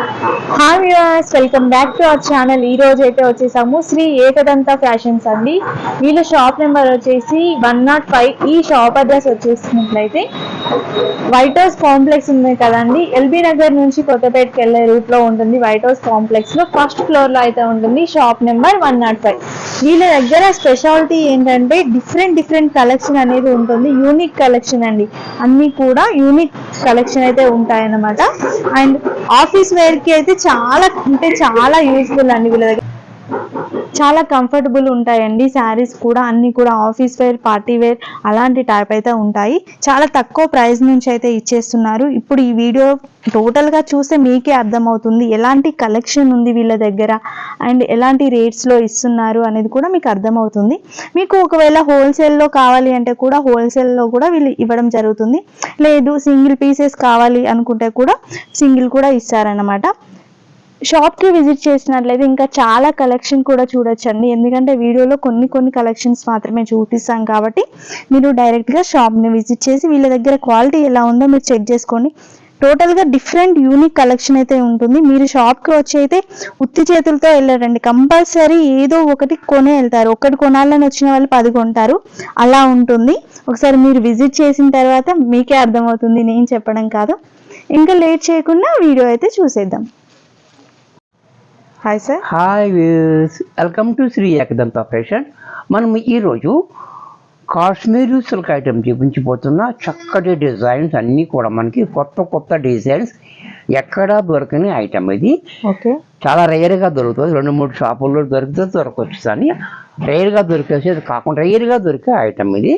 Hi viewers welcome back to our channel ఈ రోజు అయితే వచ్చేసాము శ్రీ ఏకదంత ఫ్యాషన్స్ అండి. వీళ్ళ షాప్ నెంబర్ వచ్చేసి వన్ నాట్ ఫైవ్. ఈ షాప్ అడ్రస్ వచ్చేసినట్లయితే వైట్ హౌస్ కాంప్లెక్స్ ఉంది కదండి. ఎల్బీ నగర్ నుంచి కొత్తపేటకి వెళ్ళే రూట్లో ఉంటుంది వైట్ హౌస్ కాంప్లెక్స్లో. ఫస్ట్ ఫ్లోర్లో అయితే ఉంటుంది shop number one not five. వీళ్ళ దగ్గర స్పెషాలిటీ ఏంటంటే డిఫరెంట్ డిఫరెంట్ కలెక్షన్ అనేది ఉంటుంది. యూనిక్ కలెక్షన్ అండి. అన్ని కూడా యూనిక్ కలెక్షన్ అయితే ఉంటాయన్నమాట. అండ్ ఆఫీస్ వేర్ కి అయితే చాలా అంటే చాలా యూస్ఫుల్ అండి వీళ్ళ దగ్గర. చాలా కంఫర్టబుల్ ఉంటాయండి శారీస్ కూడా అన్ని కూడా ఆఫీస్ వేర్ పార్టీ వేర్ అలాంటి టైప్ అయితే ఉంటాయి. చాలా తక్కువ ప్రైస్ నుంచి అయితే ఇచ్చేస్తున్నారు. ఇప్పుడు ఈ వీడియో టోటల్గా చూస్తే మీకే అర్థమవుతుంది ఎలాంటి కలెక్షన్ ఉంది వీళ్ళ దగ్గర అండ్ ఎలాంటి రేట్స్లో ఇస్తున్నారు అనేది కూడా మీకు అర్థమవుతుంది. మీకు ఒకవేళ హోల్సేల్లో కావాలి అంటే కూడా హోల్సేల్లో కూడా వీళ్ళు ఇవ్వడం జరుగుతుంది. లేదు సింగిల్ పీసెస్ కావాలి అనుకుంటే కూడా సింగిల్ కూడా ఇస్తారన్నమాట. షాప్కి విజిట్ చేసినట్లయితే ఇంకా చాలా కలెక్షన్ కూడా చూడొచ్చండి. ఎందుకంటే వీడియోలో కొన్ని కొన్ని కలెక్షన్స్ మాత్రమే చూపిస్తాం కాబట్టి మీరు డైరెక్ట్గా షాప్ని విజిట్ చేసి వీళ్ళ దగ్గర క్వాలిటీ ఎలా ఉందో మీరు చెక్ చేసుకోండి. టోటల్గా డిఫరెంట్ యూనిక్ కలెక్షన్ అయితే ఉంటుంది. మీరు షాప్కి వచ్చి అయితే ఉత్తి చేతులతో వెళ్ళారండి. కంపల్సరీ ఏదో ఒకటి కొనే వెళ్తారు. ఒకటి కొనాలని వచ్చిన వాళ్ళు పది కొంటారు. అలా ఉంటుంది. ఒకసారి మీరు విజిట్ చేసిన తర్వాత మీకే అర్థమవుతుంది. నేను చెప్పడం కాదు. ఇంకా లేట్ చేయకుండా వీడియో అయితే చూసేద్దాం. Hi sir hi views welcome to Shri Ekadanta fashion మనం ఈరోజు కాశ్మీరీ సిల్క్ ఐటమ్ చూపించిపోతున్న చక్కటి డిజైన్స్ అన్నీ కూడా మనకి కొత్త కొత్త డిజైన్స్ ఎక్కడా దొరకని ఐటమ్ ఇది. ఓకే చాలా రేర్గా దొరుకుతుంది. రెండు మూడు షాపుల్లో దొరికితే దొరకవచ్చు కానీ రేర్గా దొరికేసేది కాకుండా రేర్గా దొరికే ఐటమ్ ఇది.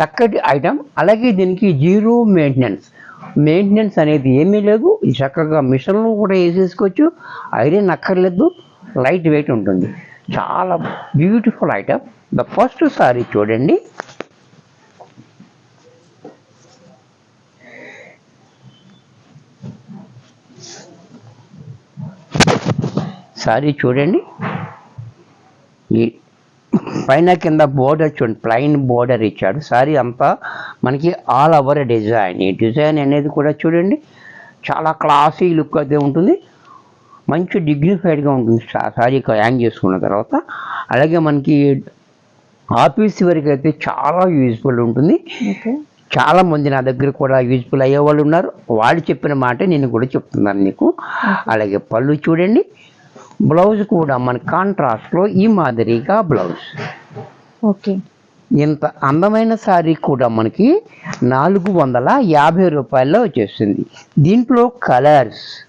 చక్కటి ఐటమ్ అలాగే దీనికి జీరో మెయింటెనెన్స్ మెయింటెనెన్స్ అనేది ఏమీ లేదు. చక్కగా మిషన్లు కూడా వేసేసుకోవచ్చు. ఐరన్ అక్కర్లేదు. లైట్ వెయిట్ ఉంటుంది. చాలా beautiful item. The first sari చూడండి. సారీ చూడండి. ఈ పైన కింద బోర్డర్ చూడండి. ప్లైన్ బోర్డర్ ఇచ్చాడు. సారీ అంతా మనకి ఆల్ ఓవర్ డిజైన్ ఈ డిజైన్ అనేది కూడా చూడండి చాలా క్లాసీ లుక్ అయితే ఉంటుంది. మంచి డిగ్నిఫైడ్గా ఉంటుంది. సారీ హ్యాంగ్ చేసుకున్న తర్వాత అలాగే మనకి ఆఫీస్ వరకు అయితే చాలా యూజ్ఫుల్ ఉంటుంది. ఓకే. చాలా మంది నా దగ్గర కూడా యూజ్ఫుల్ అయ్యే వాళ్ళు ఉన్నారు. వాళ్ళు చెప్పిన మాట నేను కూడా చెప్తున్నాను నీకు అలాగే పళ్ళు చూడండి బ్లౌజ్ కూడా మన కాంట్రాస్ట్లో ఈ మాదిరిగా బ్లౌజ్ ఓకే. ఇంత అందమైన శారీ కూడా మనకి నాలుగు వందల యాభై రూపాయల్లో వచ్చేస్తుంది. దీంట్లో కలర్స్.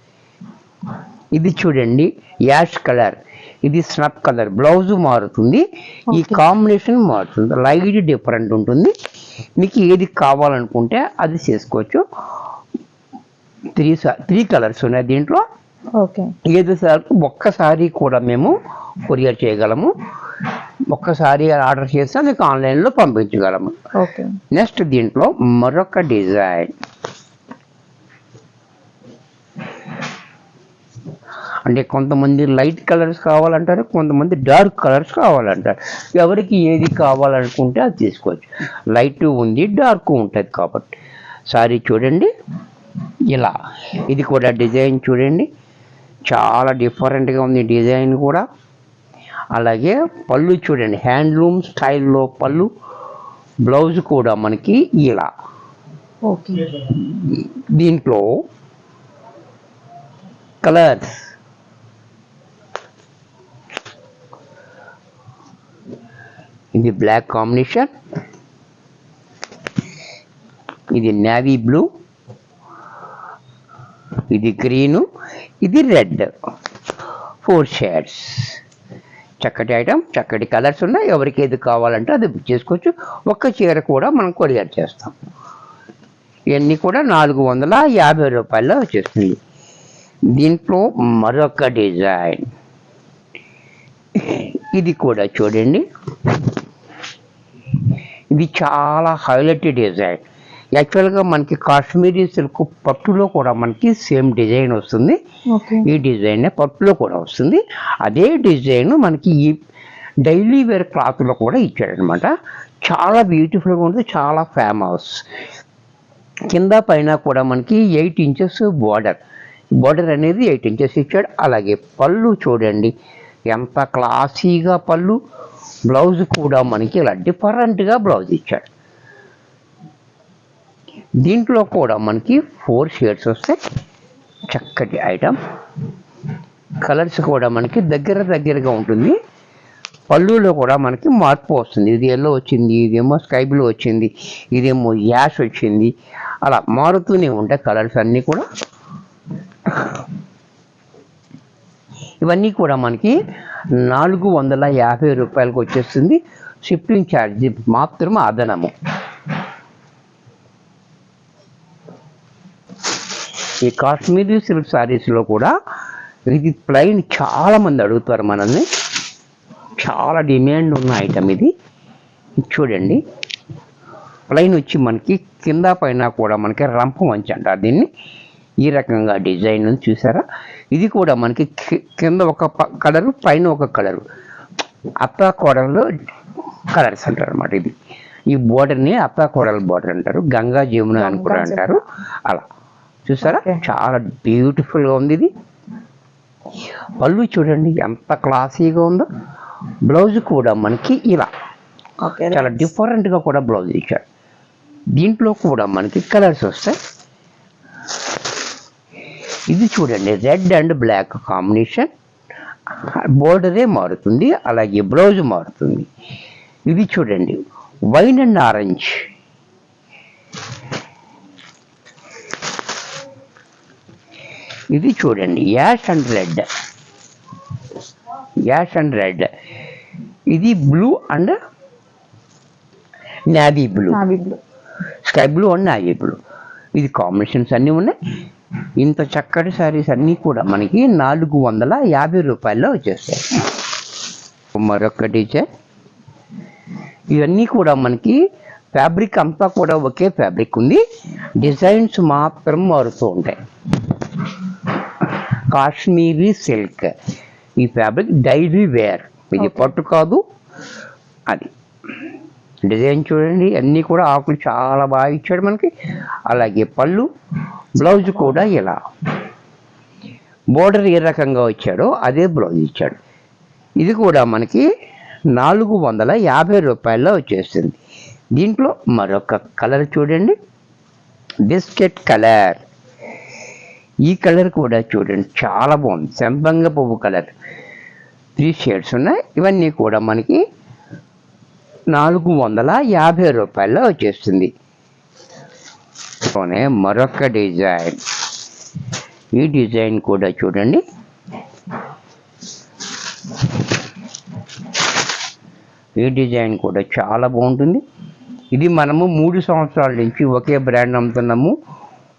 ఇది చూడండి యాష్ కలర్. ఇది స్నప్ కలర్. బ్లౌజ్ మారుతుంది. ఈ. కాంబినేషన్ మారుతుంది. లైట్ డిఫరెంట్ ఉంటుంది. మీకు ఏది కావాలనుకుంటే అది చేసుకోవచ్చు. త్రీ త్రీ కలర్స్ ఉన్నాయి దీంట్లో. ఓకే. ఏది సార్ ఒక్కసారి కూడా మేము కొరియర్ చేయగలము. ఒక్కసారి ఆర్డర్ చేస్తే మీకు ఆన్లైన్లో పంపించగలము. ఓకే. నెక్స్ట్ దీంట్లో మరొక డిజైన్. అంటే కొంతమంది లైట్ కలర్స్ కావాలంటారు కొంతమంది డార్క్ కలర్స్ కావాలంటారు. ఎవరికి ఏది కావాలనుకుంటే అది తీసుకోవచ్చు. లైట్ ఉంది డార్క్ ఉంటుంది కాబట్టి. సారీ చూడండి. ఇలా. ఇది కూడా డిజైన్ చూడండి. చాలా డిఫరెంట్గా ఉంది డిజైన్ కూడా. అలాగే పళ్ళు చూడండి హ్యాండ్లూమ్ స్టైల్లో పళ్ళు బ్లౌజ్ కూడా మనకి ఇలా. ఓకే. దీంట్లో కలర్స్. ఇది బ్లాక్ కాంబినేషన్. ఇది నేవీ బ్లూ. ఇది గ్రీను. ఇది రెడ్. Four shades. చక్కటి ఐటమ్ చక్కటి కలర్స్ ఉన్నాయి. ఎవరికి ఏది కావాలంటే అది బుక్ చేసుకోవచ్చు. ఒక్క చీర కూడా మనం కొరియర్ చేస్తాం. ఇవన్నీ కూడా నాలుగు వందల యాభై రూపాయల్లో వచ్చేస్తుంది. దీంట్లో మరొక డిజైన్. ఇది కూడా చూడండి. ఇది చాలా హైలైట్ డిజైన్. యాక్చువల్గా మనకి కాశ్మీరీ సిల్క్ పట్టులో కూడా మనకి సేమ్ డిజైన్ వస్తుంది. ఈ డిజైన్ పట్టులో కూడా వస్తుంది. అదే డిజైన్ మనకి ఈ డైలీ వేర్ క్లాత్లో కూడా ఇచ్చాడనమాట. చాలా బ్యూటిఫుల్గా ఉంటుంది చాలా ఫేమస్ కింద పైన కూడా మనకి ఎయిట్ ఇంచెస్ బార్డర్ బార్డర్ అనేది ఎయిట్ ఇంచెస్ ఇచ్చాడు. అలాగే పళ్ళు చూడండి ఎంత క్లాసీగా పళ్ళు. బ్లౌజ్ కూడా మనకి ఇలా డిఫరెంట్గా బ్లౌజ్ ఇచ్చాడు. దీంట్లో కూడా మనకి ఫోర్ షేడ్స్ వస్తాయి చక్కటి ఐటమ్ కలర్స్ కూడా మనకి దగ్గర దగ్గరగా ఉంటుంది. పళ్ళులో కూడా మనకి మార్పు వస్తుంది. ఇది ఎల్లో వచ్చింది ఇదేమో స్కై బ్లూ వచ్చింది ఇదేమో యాష్ వచ్చింది. అలా మారుతూనే ఉంటాయి కలర్స్ అన్నీ కూడా. ఇవన్నీ కూడా మనకి నాలుగు వందల యాభై రూపాయలకు వచ్చేస్తుంది. షిఫ్టింగ్ ఛార్జీ మాత్రం అదనము. ఈ కాశ్మీరీ సిల్క్ సారీస్లో కూడా ఇది ప్లెయిన్ చాలా మంది అడుగుతారు మనల్ని. చాలా డిమాండ్ ఉన్న ఐటమ్ ఇది. చూడండి. ప్లెయిన్ వచ్చి మనకి కింద పైన కూడా మనకి రంప మంచి అంటారు దీన్ని. ఈ రకంగా డిజైన్ చూసారా? ఇది కూడా మనకి కింద ఒక కలరు పైన ఒక కలరు. అత్త కోడలు కలర్స్ అంటారు అనమాట ఇది. ఈ బోర్డర్ని అత్త కోడల బోర్డర్ అంటారు. గంగా జమున అని కూడా అంటారు. అలా. చూసారా. చాలా బ్యూటిఫుల్గా ఉంది ఇది. పళ్ళు చూడండి ఎంత క్లాసీగా ఉందో. బ్లౌజ్ కూడా మనకి ఇలా. చాలా డిఫరెంట్గా కూడా బ్లౌజ్ ఇచ్చాడు. దీంట్లో కూడా మనకి కలర్స్ వస్తాయి. ఇది చూడండి రెడ్ అండ్ బ్లాక్ కాంబినేషన్. బోర్డరే మారుతుంది అలాగే బ్లౌజ్ మారుతుంది. ఇది చూడండి వైన్ అండ్ ఆరెంజ్. ఇది చూడండి ash and red. Ash and red. ఇది blue and navy blue. Sky blue and navy blue. ఇది కాంబినేషన్స్ అన్నీ ఉన్నాయి. ఇంత చక్కటి శారీస్ అన్నీ కూడా మనకి నాలుగు వందల యాభై రూపాయల్లో వచ్చేస్తాయి. మరొక డిజైన్ ఇవన్నీ కూడా మనకి ఫ్యాబ్రిక్ అంతా కూడా ఒకే ఫ్యాబ్రిక్ ఉంది. డిజైన్స్ మాత్రం మారుతూ ఉంటాయి. కాశ్మీరీ సిల్క్. ఈ ఫ్యాబ్రిక్ డైలీ వేర్. ఇది. పట్టు కాదు అది. డిజైన్ చూడండి అన్నీ కూడా ఆకులు చాలా బాగా ఇచ్చాడు మనకి. అలాగే పళ్ళు బ్లౌజ్ కూడా ఇలా. బోర్డర్ ఏ రకంగా వచ్చాడో అదే బ్లౌజ్ ఇచ్చాడు. ఇది కూడా మనకి నాలుగు వందల యాభై రూపాయల్లో వచ్చేస్తుంది దీంట్లో మరొక కలర్ చూడండి. Biscuit colour. ఈ కలర్ కూడా చూడండి చాలా బాగుంది. సంపంగ పువ్వు కలర్. త్రీ షేడ్స్ ఉన్నాయి. ఇవన్నీ కూడా మనకి నాలుగు వందల యాభై రూపాయల్లో వచ్చేస్తుంది. పోనీ మరొక డిజైన్. ఈ డిజైన్ కూడా చూడండి. ఈ డిజైన్ కూడా చాలా బాగుంటుంది. ఇది మనము మూడు సంవత్సరాల నుంచి ఒకే బ్రాండ్ అమ్ముతున్నాము.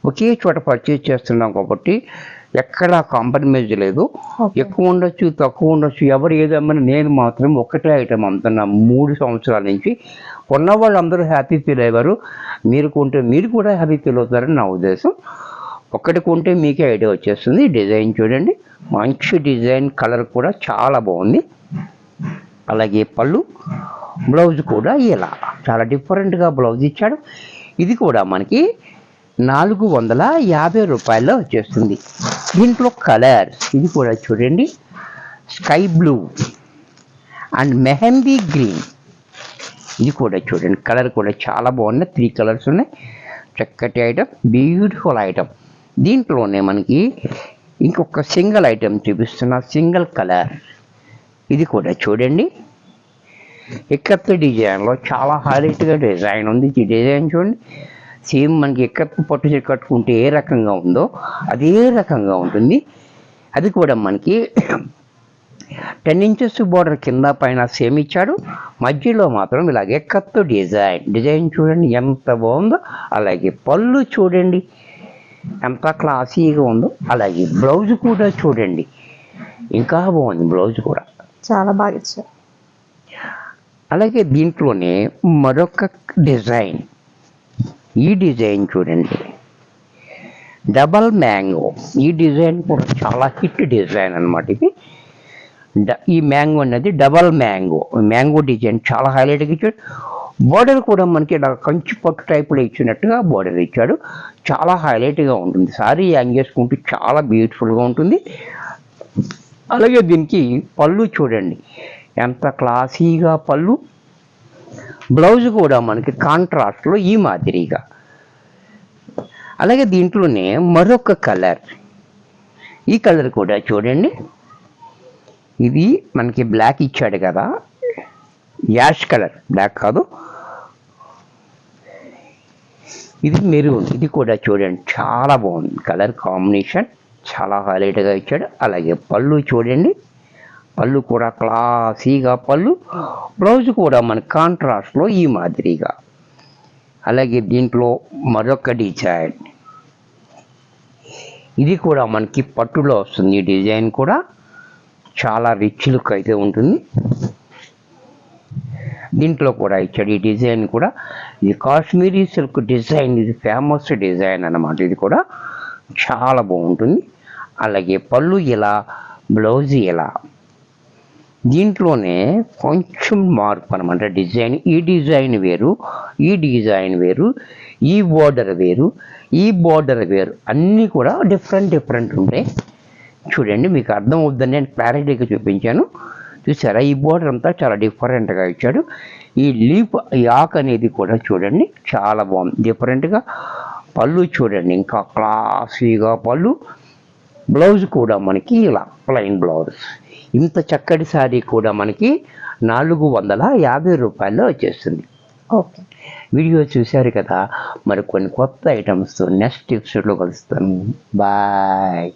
ఒకే చోట పర్చేజ్ చేస్తున్నాం కాబట్టి ఎక్కడా కాంప్రమైజ్ లేదు. ఎక్కువ ఉండొచ్చు తక్కువ ఉండొచ్చు ఎవరు ఏదమ్మని నేను మాత్రం ఒకటే ఐటమ్ అమ్ముతున్నా మూడు సంవత్సరాల నుంచి. కొన్న వాళ్ళు అందరూ హ్యాపీ ఫీల్ అయ్యారు. మీరు కొంటే మీరు కూడా హ్యాపీ ఫీల్ అవుతారని నా ఉద్దేశం. ఒక్కటి కొంటే మీకే ఐడియా వచ్చేస్తుంది. డిజైన్ చూడండి. మంచి డిజైన్ కలర్ కూడా చాలా బాగుంది. అలాగే పళ్ళు బ్లౌజ్ కూడా ఇలా. చాలా డిఫరెంట్గా బ్లౌజ్ ఇచ్చాడు. ఇది కూడా మనకి నాలుగు వందల యాభై రూపాయల్లో వచ్చేస్తుంది. దీంట్లో కలర్ ఇది కూడా చూడండి. Sky blue and mehndi green. ఇది కూడా చూడండి. కలర్ కూడా చాలా బాగున్నాయి. త్రీ కలర్స్ ఉన్నాయి. చక్కటి ఐటమ్ బ్యూటిఫుల్ ఐటమ్. దీంట్లోనే మనకి ఇంకొక సింగిల్ ఐటమ్ చూపిస్తున్న సింగిల్ కలర్. ఇది కూడా చూడండి. ఎక్కత్త డిజైన్లో చాలా హైలైట్గా డిజైన్ ఉంది. ఈ డిజైన్ చూడండి. సేమ్ మనకి ఎక్కత్త పట్టు చీర కట్టుకుంటే ఏ రకంగా ఉందో అదే రకంగా ఉంటుంది. అది కూడా మనకి టెన్ ఇంచెస్ బార్డర్ కింద పైన సేమ్ ఇచ్చాడు. మధ్యలో మాత్రం ఇలాగే కత్తు డిజైన్. డిజైన్ చూడండి ఎంత బాగుందో. అలాగే పళ్ళు చూడండి. ఎంత క్లాసీగా ఉందో. అలాగే బ్లౌజ్ కూడా చూడండి. ఇంకా బాగుంది బ్లౌజ్ కూడా. చాలా బాగా ఇచ్చారు. అలాగే దీంట్లోనే మరొక డిజైన్. ఈ డిజైన్ చూడండి. Double mango. ఈ డిజైన్ కూడా చాలా హిట్ డిజైన్ అనమాట ఇది. డ- ఈ మ్యాంగో అనేది డబల్ మ్యాంగో. మ్యాంగో డిజైన్ చాలా హైలైట్గా ఇచ్చాడు. బోర్డర్ కూడా మనకి ఇలా కంచి పట్టు టైపులో ఇచ్చినట్టుగా బోర్డర్ ఇచ్చాడు. చాలా హైలైట్గా ఉంటుంది. సారీ యాంగ్ చేసుకుంటే చాలా బ్యూటిఫుల్గా ఉంటుంది. అలాగే దీనికి పళ్ళు చూడండి. ఎంత క్లాసీగా పళ్ళు. బ్లౌజ్ కూడా మనకి కాంట్రాస్ట్లో ఈ మాదిరిగా. అలాగే దీంట్లోనే మరొక కలర్. ఈ కలర్ కూడా చూడండి. ఇది మనకి బ్లాక్ ఇచ్చాడు కదా. యాష్ కలర్ బ్లాక్ కాదు. ఇది మెరూన్ ఇది కూడా చూడండి. చాలా బాగుంది కలర్ కాంబినేషన్. చాలా హైలైట్గా ఇచ్చాడు. అలాగే పళ్ళు చూడండి. పళ్ళు కూడా క్లాసీగా పళ్ళు బ్లౌజ్ కూడా మన కాంట్రాస్ట్లో ఈ మాదిరిగా. అలాగే దీంట్లో మరొక డిజైన్ ఇది కూడా మనకి పట్టులో వస్తుంది ఈ డిజైన్ కూడా. చాలా రిచ్ లుక్ అయితే ఉంటుంది. దీంట్లో కూడా ఇచ్చాడు ఈ డిజైన్ కూడా. ఇది కాశ్మీరీ సిల్క్ డిజైన్ ఇది ఫేమస్ డిజైన్ అన్నమాట ఇది కూడా. చాలా బాగుంటుంది. అలాగే పళ్ళు ఇలా బ్లౌజ్ ఇలా. దీంట్లోనే కొంచెం మార్పు అనమాట డిజైన్ ఈ డిజైన్ వేరు ఈ డిజైన్ వేరు ఈ బోర్డర్ వేరు ఈ బోర్డర్ వేరు. అన్నీ కూడా డిఫరెంట్ డిఫరెంట్ ఉంటాయి. చూడండి మీకు అర్థం అవుద్దని నేను క్లారిటీగా చూపించాను. చూసారా ఈ బోర్డర్ అంతా చాలా డిఫరెంట్గా ఇచ్చాడు. ఈ లీప్ యాక్ అనేది కూడా చూడండి చాలా బాగుంది. డిఫరెంట్గా పళ్ళు చూడండి ఇంకా క్లాసీగా పళ్ళు. బ్లౌజ్ కూడా మనకి ఇలా ప్లెయిన్ బ్లౌజ్. ఇంత చక్కటి శారీ కూడా మనకి నాలుగు వందల యాభై రూపాయల్లో వచ్చేస్తుంది. ఓకే. వీడియో చూశారు కదా? మరి కొన్ని కొత్త ఐటమ్స్తో నెక్స్ట్ ఎపిసోడ్లో కలుస్తాను బాయ్